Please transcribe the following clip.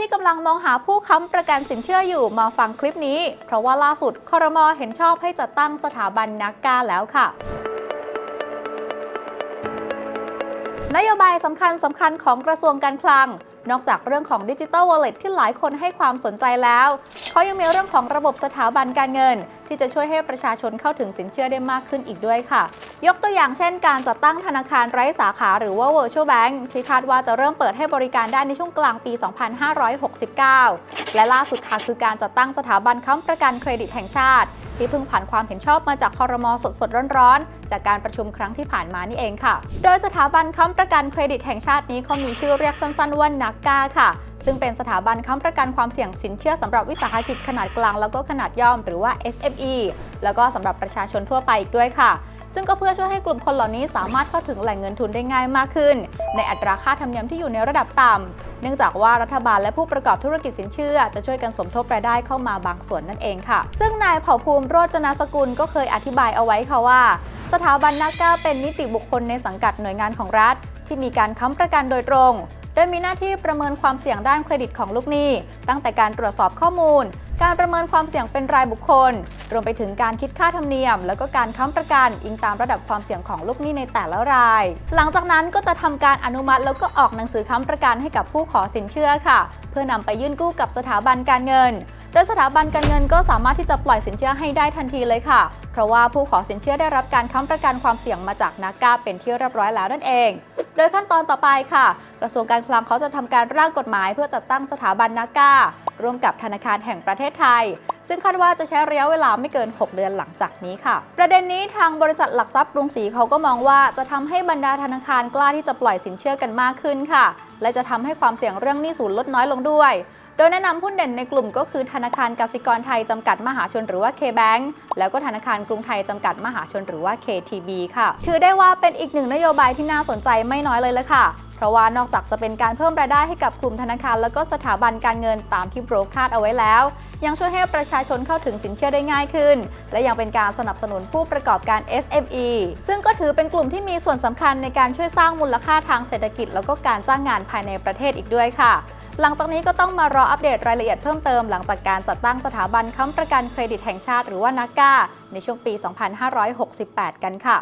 ที่กำลังมองหาผู้ค้ำประกันสินเชื่ออยู่มาฟังคลิปนี้ เพราะว่าล่าสุดคอรมอเห็นชอบให้จัดตั้งสถาบันนักการแล้วค่ะนโยบายสำคัญสำคัญของกระทรวงการคลัง นอกจากเรื่องของดิจิ t a ลวอลเล็ตที่หลายคนให้ความสนใจแล้ว เขายังมีเรื่องของระบบสถาบันการเงิน ที่จะช่วยให้ประชาชนเข้าถึงสินเชื่อได้มากขึ้นอีกด้วยค่ะ ยกตัวอย่างเช่น การจัดตั้งธนาคารไร้สาขาหรือว่า virtual bank ที่คาดว่าจะเริ่มเปิดให้บริการได้ในช่วงกลางปี 2569 และล่าสุดค่ะคือการจัดตั้งสถาบันค้ำประกันเครดิตแห่งชาติ ที่เพิ่งผ่านความเห็นชอบมาจากคอรมอสดๆร้อนๆ จากการประชุมครั้งที่ผ่านมานี่เองค่ะ โดยสถาบันค้ำประกันเครดิตแห่งชาตินี้เขามีชื่อเรียกสั้นๆว่านักกาค่ะ ซึ่งเป็นสถาบันค้ำประกันความเสี่ยงสินเชื่อสำหรับวิสาหกิจขนาดกลางแล้วก็ขนาดย่อมหรือว่า SME แล้วก็สำหรับประชาชนทั่วไปอีกด้วยค่ะ ซึ่งก็เพื่อช่วยให้กลุ่มคนเหล่านี้สามารถเข้าถึงแหล่งเงินทุนได้ง่ายมากขึ้น ในอัตราค่าธรรมเนียมที่อยู่ในระดับต่ำเนื่องจากว่ารัฐบาลและผู้ประกอบธุรกิจสินเชื่อ จะช่วยกันสมทบรายได้เข้ามาบางส่วนนั่นเองค่ะ ซึ่งนายเผ่าภูมิโรจนสกุลก็เคยอธิบายเอาไว้ค่ะว่า สถาบันนักก้าเป็นนิติบุคคลในสังกัดหน่วยงานของรัฐ ที่มีการค้ำประกันโดยตรง โดยมีหน้าที่ประเมินความเสี่ยงด้านเครดิตของลูกหนี้ ตั้งแต่การตรวจสอบข้อมูล การประเมินความเสี่ยงเป็นรายบุคคล รวมไปถึงการคิดค่าธรรมเนียม แล้วก็การค้ำประกันอิงตามระดับความเสี่ยงของลูกหนี้ในแต่ละราย หลังจากนั้นก็จะทำการอนุมัติแล้วก็ออกหนังสือค้ำประกันให้กับผู้ขอสินเชื่อค่ะ เพื่อนำไปยื่นกู้กับสถาบันการเงินโดยสถาบันการเงินก็สามารถที่จะปล่อยสินเชื่อให้ได้ทันทีเลยค่ะ เพราะว่าผู้ขอสินเชื่อได้รับการค้ำประกันความเสี่ยงมาจากนักกาเป็นที่เรียบร้อยแล้วนั่นเอง โดยขั้นตอนต่อไปค่ะ กระทรวงการคลังเขาจะทำการร่างกฎหมาย เพื่อจัดตั้งสถาบันนักการ่วมกับธนาคารแห่งประเทศไทย ซึ่งคาดว่าจะใช้ระยะเวลาไม่เกิน 6 เดือนหลังจากนี้ค่ะ ประเด็นนี้ทางบริษัทหลักทรัพย์กรุงศรีเขาก็มองว่าจะทำให้บรรดาธนาคารกล้าที่จะปล่อยสินเชื่อกันมากขึ้นค่ะ และจะทำให้ความเสี่ยงเรื่องหนี้ศูนย์ลดน้อยลงด้วยโดยแนะนำหุ้นเด่นในกลุ่มก็คือธนาคารกสิกรไทยจำกัดมหาชนหรือว่า K-Bank แล้วก็ธนาคารกรุงไทยจำกัดมหาชนหรือว่า KTB ค่ะ ถือได้ว่าเป็นอีกหนึ่งนโยบายที่น่าสนใจไม่น้อยเลยละค่ะ ราะว่านอกจากจะเป็นการเพิ่มรายได้ให้กับกลุ่มธนาคาร แล้วก็สถาบันการเงินตามที่โบรกคาดเอาไว้แล้ว ยังช่วยให้ประชาชนเข้าถึงสินเชื่อได้ง่ายขึ้น และยังเป็นการสนับสนุนผู้ประกอบการ SME ซึ่งก็ถือเป็นกลุ่มที่มีส่วนสำคัญในการช่วยสร้างมูลค่าทางเศรษฐกิจ แล้วก็การจ้างงานภายในประเทศอีกด้วยค่ะหลังจากนี้ก็ต้องมารออัปเดตรายละเอียดเพิ่มเติมหลังจากการจัดตั้งสถาบันค้ำประกันเครดิตแห่งชาติ หรือว่านักกาในช่วงปี 2568 กันค่ะ